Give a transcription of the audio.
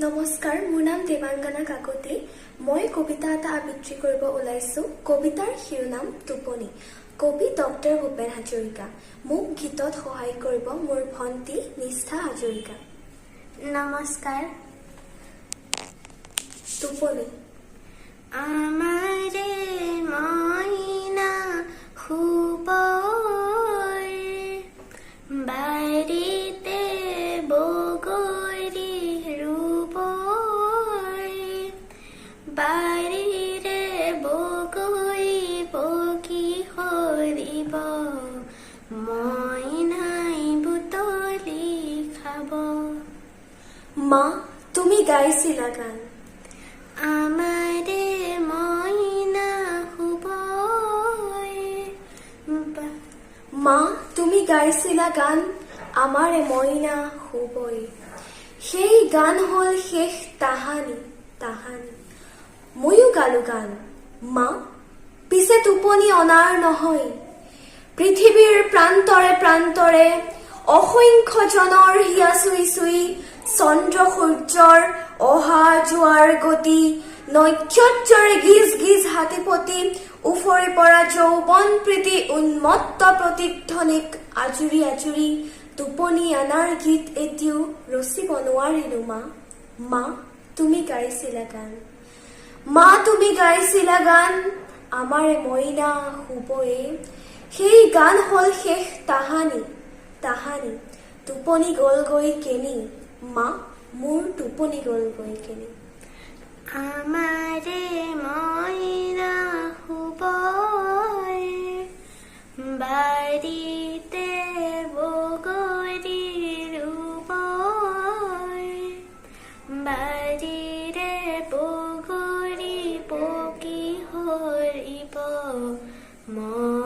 নমস্কাৰ মোৰ নাম দেৱাংগনা কাকতি। মই কবিতা এটা আবৃত্তি কৰিব ওলাইছোঁ। কবিতাৰ শিৰোনাম টোপনি। কবি ডক্টৰ ভূপেন হাজৰিকা। মোক গীতত সহায় কৰিব মোৰ ভণ্টি নিষ্ঠা হাজৰিকা। নমস্কাৰ। টোপনি। আমাৰে বাৰীৰে বগৰী পকি সৰিব মইনাই বুটলি খাব। মা তুমি গাইছিলা গান। আমারে মইনা শুবই বা- মা তুমি গাইছিলা গান আমাৰে মইনা শুবই সেই গান হ'ল শেষ তাহানি তাহানি। ময়ো গালো গান। মা, পিছে টোপনি অনাৰ নহয়। পৃথিৱীৰ প্ৰান্তৰে প্ৰান্তৰে অসংখ্য জনৰ হিয়া চুই চুই চন্দ্ৰ সূৰ্যৰ অহা যোৱাৰ গতি নক্ষত্ৰৰে গিজ গিজ হাতীপতি উফৰি পৰা যৌৱন প্ৰীতি উন্মত্ত প্ৰতিধ্বনিক আজুৰি আজুৰি টোপনি আনাৰ গীত এতিয়াও ৰচিব নোৱাৰিলো মা। মা, তুমি গাইছিলা গান। মা তুমি গাইছিলা গান, আমাৰে মইনা শুবয়ে। সেই গান হ'ল শেষ তাহানি তাহানি, টোপনি গ'লগৈ কেনি? মা, মোৰ টোপনি গ'লগৈ কেনি? আমারে মইনা শুবই বাড়িতে বগরি রুবই বাড়িরে মই